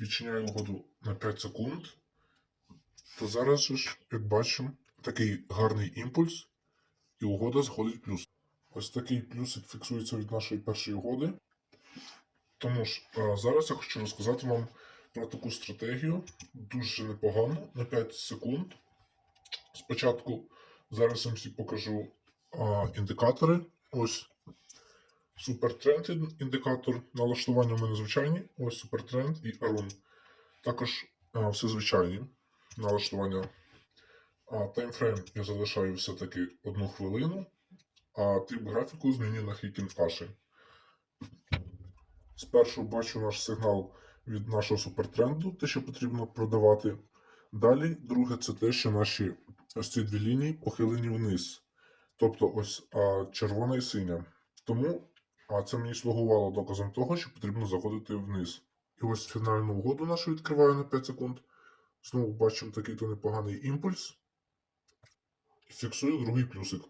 відчиняю угоду на 5 секунд. То зараз ж, як бачимо, такий гарний імпульс, і угода заходить плюс. Ось такий плюсик фіксується від нашої першої угоди. Тому ж а, зараз я хочу розказати вам про таку стратегію. Дуже непогану на 5 секунд. Спочатку зараз я вам всі покажу а, індикатори. Ось супертренд ін- індикатор. Налаштування в мене звичайні. Ось супертренд і Арун. Також а, все звичайні налаштування. А таймфрейм я залишаю все-таки одну хвилину, а тип графіку змінюю на Хікінкаші. Спершу бачу наш сигнал від нашого супертренду, те, що потрібно продавати. Далі, друге, це те, що наші ось ці дві лінії похилені вниз. Тобто ось а, червона і синя. Тому а, це мені слугувало доказом того, що потрібно заходити вниз. І ось фінальну угоду нашу відкриваю на 5 секунд. Знову бачимо такий то непоганий імпульс. І фіксую другий плюсик.